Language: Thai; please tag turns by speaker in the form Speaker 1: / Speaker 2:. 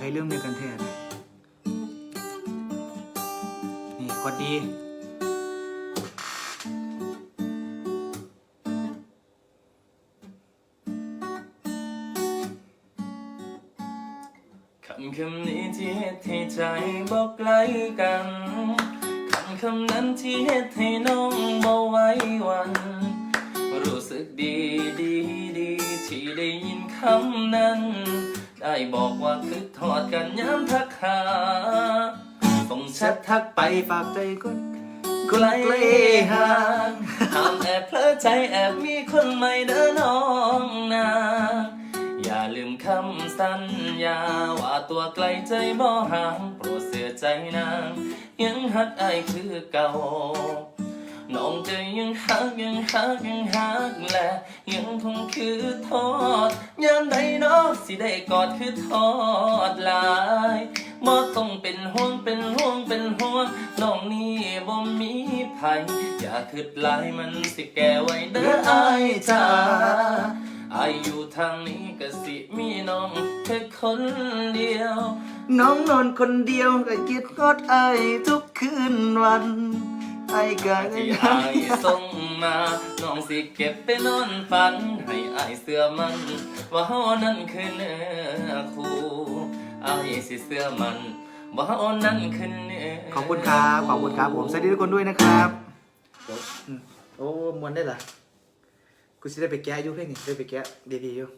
Speaker 1: ให้เรื่องเดียวกันแท้นะนี่กดดี
Speaker 2: คำคำนี้ที่เฮ็ดให้ใจบอกไกลกันคำคำนั้นที่เฮ็ดให้น้องบ่ไว้วัน รู้สึกดีดีดีที่ได้ยินคำนั้น ได้บอกว่าคือทอดกันย้ำทักหาส่งแชท
Speaker 1: ทั
Speaker 2: ก
Speaker 1: ไปฝากใจกด
Speaker 2: ไกลห่างห้ามแอบเพลอใจแอบมีคนใหม่เด้อน้องนาอย่าลืมคำสัญญา ว่าตัวไกลใจบ่ห่าง โปรดเสียใจนาง ยังหักอายคือเก่า ยังหักยังหักยังหักแหละยังคงคือทอดยามใดเนาะสิได้กอดคือทอดหลายบ่ต้องเป็นห่วงเป็นห่วงเป็นห่วงน้องนี่บ่มีภัยอย่าคิดหลายมันสิแก้ไว้เด้ออายจ้าอายอยู่ทางนี้ก็สิมีน้องแค่คนเดียว
Speaker 1: น้องนอนคนเดียวก็คิดกอดไอายทุกคืนวัน ไอายก็
Speaker 2: ที่
Speaker 1: ยัง
Speaker 2: อายส่งมาน้องสิเก็บไปนอนฝัน ให้อายเสื้อมัน ว่าเฮานั้นคือเนื้อคู่อายสิเสื้อมัน ว่าเฮานั้นคือเนื้อ
Speaker 1: ขอบคุณครับ ขอบคุณครับผมสวัสดีทุกคนด้วยนะครับอืมโอ้มวนได้เหรอกูสิได้ไปแก้อยู่เพลงนี้ได้ไปแก้ดีๆอยู่